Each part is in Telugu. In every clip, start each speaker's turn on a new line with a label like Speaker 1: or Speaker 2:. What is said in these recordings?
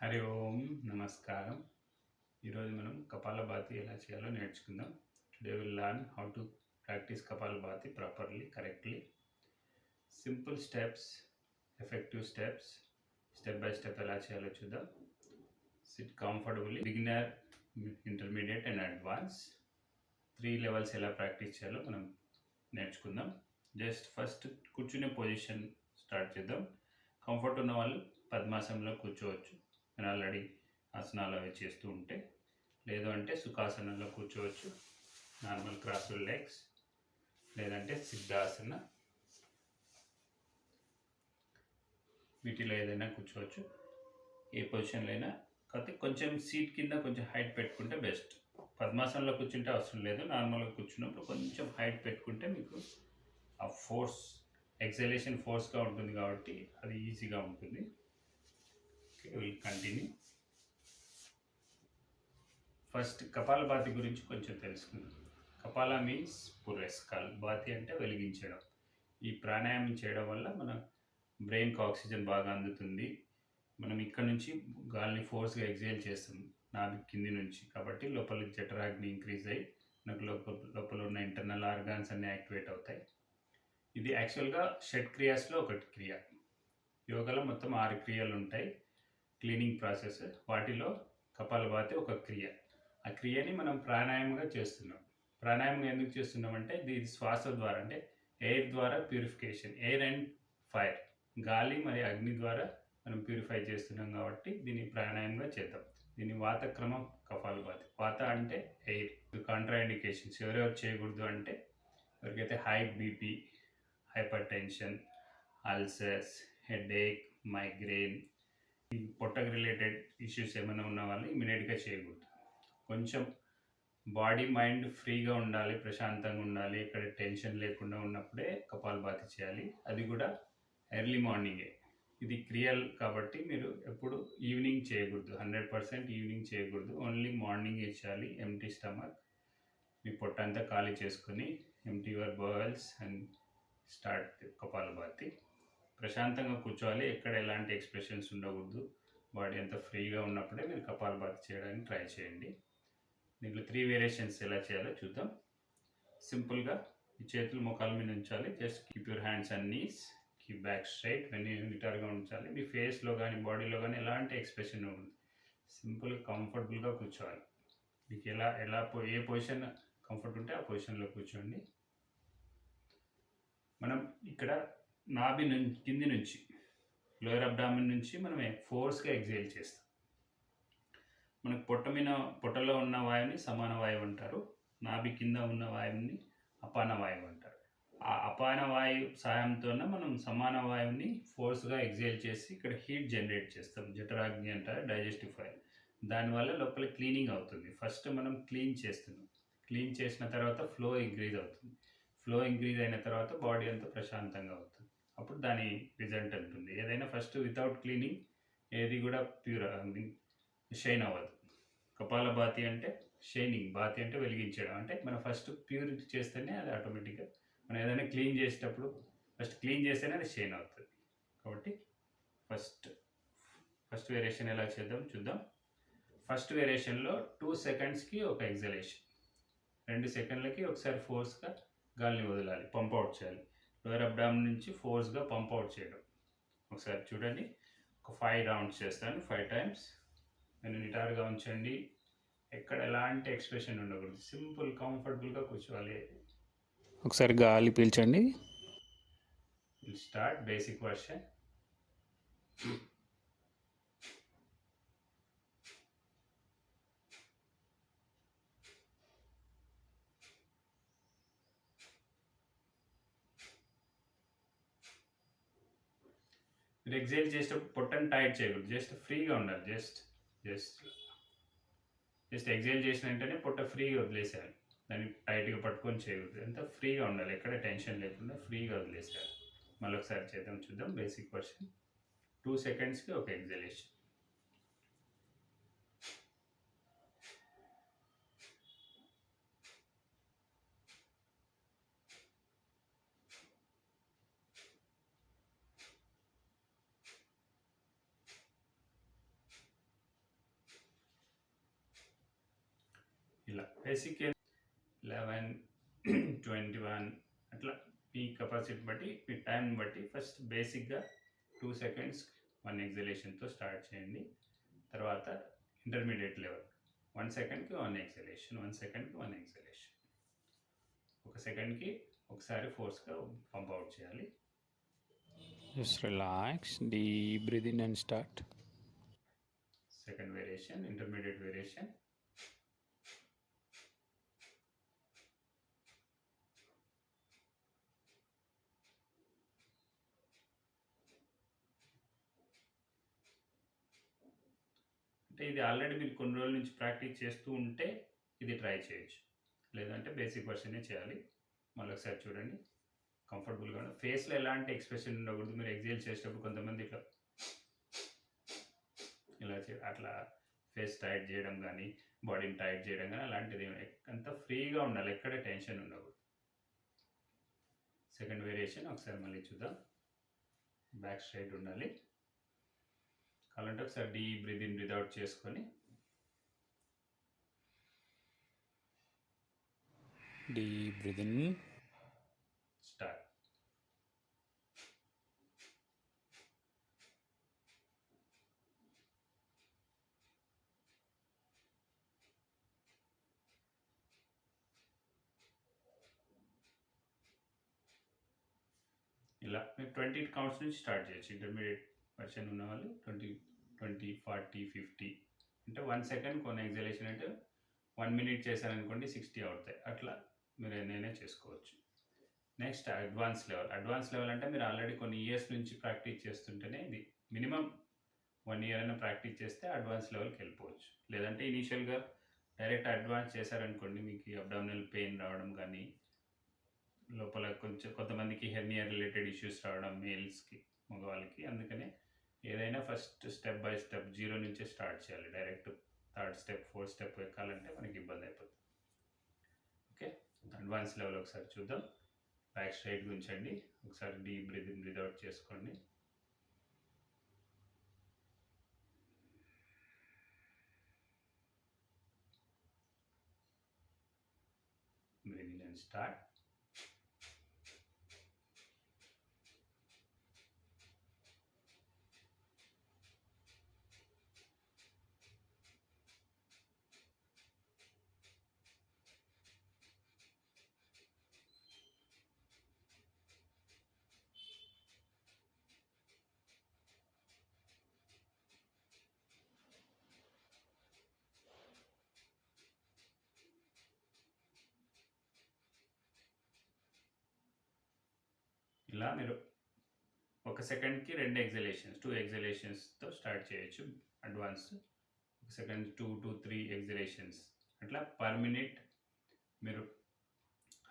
Speaker 1: హరి ఓం నమస్కారం. ఈరోజు మనం కపాలభాతి ఎలా చేయాలో నేర్చుకుందాం. Today will learn how to practise Kapalbhati properly correctly simple steps effective steps step by step ఎలా చేయాలో చూద్దాం. Sit comfortably beginner intermediate and advance three levels ఎలా ప్రాక్టీస్ చేయాలో మనం నేర్చుకుందాం. జస్ట్ ఫస్ట్ కూర్చునే పొజిషన్ స్టార్ట్ చేద్దాం. కంఫర్ట్ ఉన్న వాళ్ళు పద్మాసనంలో కూర్చోవచ్చు. నేను ఆల్రెడీ ఆసనాలు అవి చేస్తూ ఉంటే లేదు అంటే సుఖాసనంలో కూర్చోవచ్చు. నార్మల్ క్రాస్డ్ లెగ్స్ లేదంటే సిద్ధాసన. వీటిలో ఏదైనా కూర్చోవచ్చు. ఏ పొజిషన్లో అయినా కాకపోతే కొంచెం సీట్ కింద కొంచెం హైట్ పెట్టుకుంటే బెస్ట్ పద్మాసనంలో కూర్చుంటే అవసరం లేదు. నార్మల్గా కూర్చున్నప్పుడు కొంచెం హైట్ పెట్టుకుంటే మీకు ఆ ఫోర్స్ ఎక్సలేషన్ ఫోర్స్గా ఉంటుంది కాబట్టి అది ఈజీగా ఉంటుంది. విల్ కంటిన్యూ ఫస్ట్ కపాల బాతి గురించి కొంచెం తెలుసుకుందాం. కపాల మీన్స్ పురస్కాల్ బాతి అంటే వెలిగించడం. ఈ ప్రాణాయామం చేయడం వల్ల మన బ్రెయిన్కి ఆక్సిజన్ బాగా అందుతుంది. మనం ఇక్కడ నుంచి గాలిని ఫోర్స్గా ఎగ్జైల్ చేస్తాం నాభి కింది నుంచి. కాబట్టి లోపల జఠరాగ్ని ఇంక్రీజ్ అయ్యి మనకు లోపల లోపల ఉన్న ఇంటర్నల్ ఆర్గాన్స్ అన్నీ యాక్టివేట్ అవుతాయి. ఇది యాక్చువల్గా షట్ క్రియాస్లో ఒకటి క్రియ. యోగాలో మొత్తం ఆరు క్రియలు ఉంటాయి. క్లీనింగ్ ప్రాసెస్ వాటిలో కపాలభాతి ఒక క్రియ. ఆ క్రియని మనం ప్రాణాయామంగా చేస్తున్నాం. ప్రాణాయామంగా ఎందుకు చేస్తున్నాం అంటే ఇది శ్వాస ద్వారా అంటే ఎయిర్ ద్వారా ప్యూరిఫికేషన్ ఎయిర్ అండ్ ఫైర్. గాలి మరియు అగ్ని ద్వారా మనం ప్యూరిఫై చేస్తున్నాం కాబట్టి దీన్ని ప్రాణాయామంగా చేద్దాం. దీన్ని వాత క్రమం కపాలభాతి వాత అంటే ఎయిర్. కాంట్రాఇండికేషన్స్. ఎవరెవరు చేయకూడదు అంటే ఎవరికైతే high BP hypertension ulcers headache migraine పొట్టకు related issues ఏమైనా ఉన్న వాళ్ళు ఇమీడియట్గా చేయకూడదు. కొంచెం బాడీ మైండ్ ఫ్రీగా ఉండాలి ప్రశాంతంగా ఉండాలి ఇక్కడ టెన్షన్ లేకుండా ఉన్నప్పుడే కపాలభాతి చేయాలి. అది కూడా ఎర్లీ మార్నింగే ఇది క్రియల్ కాబట్టి మీరు ఎప్పుడు ఈవినింగ్ చేయకూడదు. హండ్రెడ్ పర్సెంట్ ఈవినింగ్ చేయకూడదు. ఓన్లీ మార్నింగ్ చేయాలి. ఎంటీ స్టమక్ మీ పొట్ట అంతా ఖాళీ చేసుకొని empty your bowels and start Kapalbhati ప్రశాంతంగా కూర్చోవాలి. ఎక్కడ ఎలాంటి ఎక్స్ప్రెషన్స్ ఉండకూడదు. బాడీ అంతా ఫ్రీగా ఉన్నప్పుడే మీరు కపాలభాతి చేయడానికి ట్రై చేయండి. దీంట్లో త్రీ వేరియేషన్స్ ఎలా చేయాలో చూద్దాం. సింపుల్గా ఈ చేతులు ముఖాల మీద ఉంచాలి. Just keep your hands and knees keep back straight వెన్నీ గిటార్గా ఉంచాలి. మీ ఫేస్లో కానీ బాడీలో కానీ ఎలాంటి ఎక్స్ప్రెషన్ ఉండదు. సింపుల్గా కంఫర్టబుల్గా కూర్చోవాలి. మీకు ఎలా ఎలా పో ఏ పొజిషన్ కంఫర్ట్ ఉంటే ఆ పొజిషన్లో కూర్చోండి. మనం ఇక్కడ నాభి నుంచి కింది నుంచి లోయర్ అబ్డామిన్ నుంచి మనం ఫోర్స్గా ఎగ్జైల్ చేస్తాం. మనకు పొట్ట మీద పొట్టలో ఉన్న వాయువుని సమాన వాయువు అంటారు. నాభి కింద ఉన్న వాయువుని అపాన వాయువు అంటారు. ఆ అపాన వాయువు సాయంతోనే మనం సమాన వాయువుని ఫోర్స్గా ఎగ్జైల్ చేసి ఇక్కడ హీట్ జనరేట్ చేస్తాం. జఠరాగ్ని అంటారు డైజెస్టివ్ ఫైల్. దానివల్ల లోపల క్లీనింగ్ అవుతుంది. ఫస్ట్ మనం క్లీన్ చేస్తున్నాం. క్లీన్ చేసిన తర్వాత ఫ్లో ఇంక్రీజ్ అవుతుంది. ఫ్లో ఇంక్రీజ్ అయిన తర్వాత బాడీ అంతా ప్రశాంతంగా అవుతుంది. అప్పుడు దాని రిజల్ట్ ఉంటుంది ఏదైనా ఫస్ట్ వితౌట్ క్లీనింగ్ ఏది కూడా ప్యూర్ షైన్ అవ్వదు. కపాల బాతి అంటే షైనింగ్ బాతి అంటే వెలిగించడం. అంటే మనం ఫస్ట్ ప్యూర్ చేస్తేనే అది ఆటోమేటిక్గా మనం ఏదైనా క్లీన్ చేసేటప్పుడు ఫస్ట్ క్లీన్ చేస్తేనే అది షైన్ అవుతుంది. కాబట్టి ఫస్ట్ ఫస్ట్ వేరియేషన్ ఎలా చేద్దాం చూద్దాం. ఫస్ట్ వేరియేషన్లో టూ సెకండ్స్కి ఒక ఎగ్జలేషన్ రెండు సెకండ్లకి ఒకసారి ఫోర్స్గా గాలిని వదలాలి పంప్ అవుట్ చేయాలి. లోయర్ అబ్డామ్ నుంచి ఫోర్స్గా పంప్ అవుట్ చేయడం. ఒకసారి చూడండి. ఒక ఫైవ్ రౌండ్స్ చేస్తాను. ఫైవ్ టైమ్స్ నేను నిటారుగా ఉంచండి. ఎక్కడ ఎలాంటి ఎక్స్ప్రెషన్ ఉండకూడదు. సింపుల్ కంఫర్టబుల్గా కూర్చోవాలి.
Speaker 2: ఒకసారి గాలి పీల్చండి.
Speaker 1: స్టార్ట్ బేసిక్ వర్షన్ మీరు ఎగ్జైల్ చేసేటప్పుడు పొట్టని టైట్ చేయకూడదు. జస్ట్ ఫ్రీగా ఉండాలి. జస్ట్ జస్ట్ జస్ట్ ఎగ్జైల్ చేసిన వెంటనే పొట్ట ఫ్రీగా వదిలేసేయాలి. దాన్ని టైట్గా పట్టుకొని చేయకూడదు. ఎంత ఫ్రీగా ఉండాలి? ఎక్కడ టెన్షన్ లేకుండా ఫ్రీగా వదిలేసేయాలి. మళ్ళీ ఒకసారి చేద్దాం. చూద్దాం బేసిక్ వర్షన్ టూ సెకండ్స్కి ఒక ఎగ్జలేషన్ ఇట్లా బేసిక్ లెవెన్ ట్వంటీ వన్ అట్లా. మీ కెపాసిటీ బట్టి మీ టైం బట్టి ఫస్ట్ బేసిక్గా టూ సెకండ్స్ వన్ ఎగ్జలేషన్తో స్టార్ట్ చేయండి. తర్వాత ఇంటర్మీడియట్ లెవెల్ వన్ సెకండ్కి వన్ ఎగ్జలేషన్ వన్ సెకండ్కి వన్ ఎగ్జలేషన్ ఒక సెకండ్కి ఒకసారి ఫోర్స్గా పంప్ అవుట్ చేయాలి.
Speaker 2: Just relax deep breathe in and start
Speaker 1: second variation intermediate variation అంటే ఇది ఆల్రెడీ మీరు కొన్ని రోజుల నుంచి ప్రాక్టీస్ చేస్తూ ఉంటే ఇది ట్రై చేయొచ్చు. లేదంటే బేసిక్ వర్షనే చేయాలి. మళ్ళీ ఒకసారి చూడండి. కంఫర్టబుల్గా ఫేస్లో ఎలాంటి ఎక్స్ప్రెషన్ ఉండకూడదు. మీరు ఎగ్జైల్ చేసేటప్పుడు కొంతమంది ఇట్లా ఇలా చే అట్లా ఫేస్ టైట్ చేయడం కానీ బాడీని టైట్ చేయడం కానీ అలాంటిది అంత ఫ్రీగా ఉండాలి. ఎక్కడ టెన్షన్ ఉండకూడదు. సెకండ్ వేరియేషన్ ఒకసారి మళ్ళీ చూద్దాం. బ్యాక్ స్ట్రైట్ ఉండాలి. కావాలంటే ఒకసారి deep breathe in breathe out చేసుకొని
Speaker 2: డీప్ బ్రీద్ ఇన్
Speaker 1: స్టార్ట్ ఇలా మీరు ట్వంటీ కౌంట్స్ నుంచి స్టార్ట్ చేయొచ్చు. ఇంటర్మీడియట్ వర్షన్ ఉన్న వాళ్ళు ట్వంటీ ట్వంటీ ఫార్టీ ఫిఫ్టీ. అంటే వన్ సెకండ్ కొన్ని ఎగ్జలేషన్ అంటే వన్ మినిట్ చేశారనుకోండి సిక్స్టీ అవుతాయి. అట్లా మీరు ఎన్నైనా చేసుకోవచ్చు. Next advance level. Advance level అంటే మీరు ఆల్రెడీ కొన్ని ఇయర్స్ నుంచి ప్రాక్టీస్ చేస్తుంటేనే ఇది మినిమం వన్ ఇయర్ అయినా ప్రాక్టీస్ చేస్తే అడ్వాన్స్ లెవెల్కి వెళ్ళిపోవచ్చు. లేదంటే ఇనీషియల్గా డైరెక్ట్ అడ్వాన్స్ చేశారనుకోండి మీకు అబ్డామినల్ పెయిన్ రావడం కానీ లోపల కొంచెం కొంతమందికి హెర్నియర్ రిలేటెడ్ ఇష్యూస్ రావడం మేల్స్కి మగవాళ్ళకి అందుకనే ఏదైనా first step by step zero నుంచే స్టార్ట్ చేయాలి. Direct third step fourth step ఎక్కాలంటే మనకి ఇబ్బంది అయిపోతుంది ఓకే? అడ్వాన్స్ లెవెల్ ఒకసారి చూద్దాం. బ్యాక్ స్ట్రైట్ ఉంచండి ఒకసారి డీప్ బ్రీద్ ఇన్ అవుట్ చేసుకోండి. బ్రీదింగ్ అండ్ స్టార్ట్ ఇలా మీరు ఒక సెకండ్కి రెండు ఎగ్జలేషన్స్ టూ ఎగ్జలేషన్స్తో స్టార్ట్ చేయొచ్చు. అడ్వాన్స్ ఒక second two two three exhalations అట్లా పర్ మినిట్ మీరు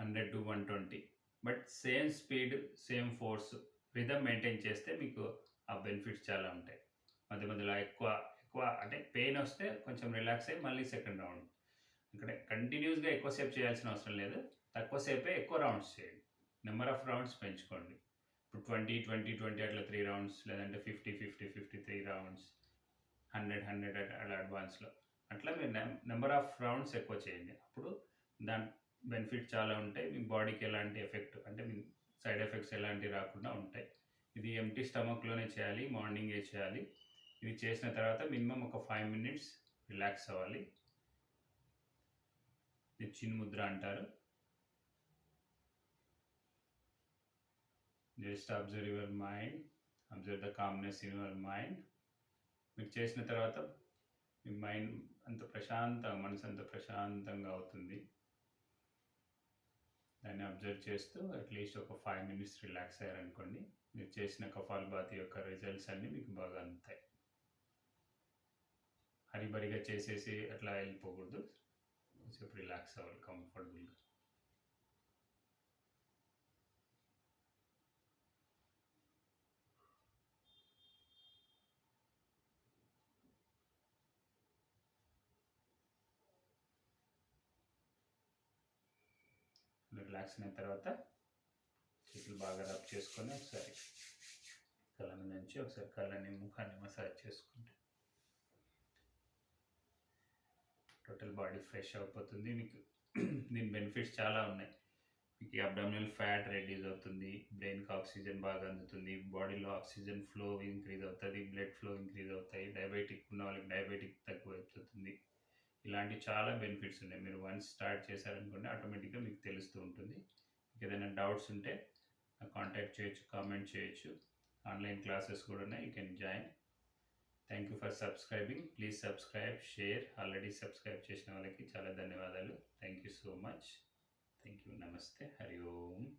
Speaker 1: hundred to one twenty but same speed same force rhythm maintain చేస్తే మీకు ఆ బెనిఫిట్స్ చాలా ఉంటాయి. మధ్య మధ్యలో ఎక్కువ ఎక్కువ అంటే పెయిన్ వస్తే కొంచెం రిలాక్స్ అయ్యి మళ్ళీ సెకండ్ రౌండ్ ఇక్కడ కంటిన్యూస్గా ఎక్కువసేపు చేయాల్సిన అవసరం లేదు. తక్కువసేపే ఎక్కువ రౌండ్స్ చేయండి. నెంబర్ ఆఫ్ రౌండ్స్ పెంచుకోండి. ఇప్పుడు ట్వంటీ ట్వంటీ ట్వంటీ అట్లా త్రీ రౌండ్స్ లేదంటే fifty fifty fifty three rounds hundred hundred అట్లా అడ్వాన్స్లో అట్లా మీరు నెంబర్ ఆఫ్ రౌండ్స్ ఎక్కువ చేయండి. అప్పుడు దాని బెనిఫిట్ చాలా ఉంటాయి. మీ బాడీకి ఎలాంటి ఎఫెక్ట్ అంటే మీ సైడ్ ఎఫెక్ట్స్ ఎలాంటివి రాకుండా ఉంటాయి. ఇది ఎంటీ స్టమక్లోనే చేయాలి మార్నింగే చేయాలి. ఇది చేసిన తర్వాత మినిమం ఒక ఫైవ్ మినిట్స్ రిలాక్స్ అవ్వాలి. ఇది చిన్ ముద్ర అంటారు. Just observe your mind observe the calmness in your mind. మీరు చేసిన తర్వాత మీ మైండ్ అంత ప్రశాంతంగా మనసు అంత ప్రశాంతంగా అవుతుంది. దాన్ని అబ్జర్వ్ చేస్తూ అట్లీస్ట్ ఒక ఫైవ్ మినిట్స్ రిలాక్స్ అయ్యారనుకోండి మీరు చేసిన కపాలభాతి యొక్క రిజల్ట్స్ అన్నీ మీకు బాగా అందుతాయి. హరిబరిగా చేసేసి అట్లా వెళ్ళిపోకూడదు. కొంచెం రిలాక్స్ అవ్వాలి కంఫర్టబుల్గా. రిలాక్స్ అయిన తర్వాత చేతులు బాగా రబ్ చేసుకొని ఒకసారి కళ్ళ మీద నుంచి ఒకసారి కళ్ళని ముఖాన్ని మసాజ్ చేసుకుంటే టోటల్ బాడీ ఫ్రెష్ అయిపోతుంది. మీకు దీని బెనిఫిట్స్ చాలా ఉన్నాయి. మీకు అబ్డామినల్ ఫ్యాట్ రెడ్యూస్ అవుతుంది బ్రెయిన్కి ఆక్సిజన్ బాగా అందుతుంది బాడీలో ఆక్సిజన్ ఫ్లో ఇంక్రీజ్ అవుతుంది బ్లడ్ ఫ్లో ఇంక్రీజ్ అవుతాయి డయాబెటిక్ ఉన్న వాళ్ళకి డయాబెటిక్ తక్కువ అయిపోతుంది ఇలాంటి చాలా బెనిఫిట్స్ ఉన్నాయి. మీరు వన్స్ స్టార్ట్ చేశారనుకోండి ఆటోమేటిక్గా మీకు తెలుస్తూ ఉంటుంది. మీకు ఏదైనా డౌట్స్ ఉంటే కాంటాక్ట్ చేయొచ్చు కామెంట్ చేయొచ్చు. ఆన్లైన్ క్లాసెస్ కూడా ఉన్నాయి. You can join. Thank you for subscribing. Please subscribe share. Already subscribe చేసిన వాళ్ళకి చాలా ధన్యవాదాలు. Thank you so much. Thank you. నమస్తే. హరి ఓం.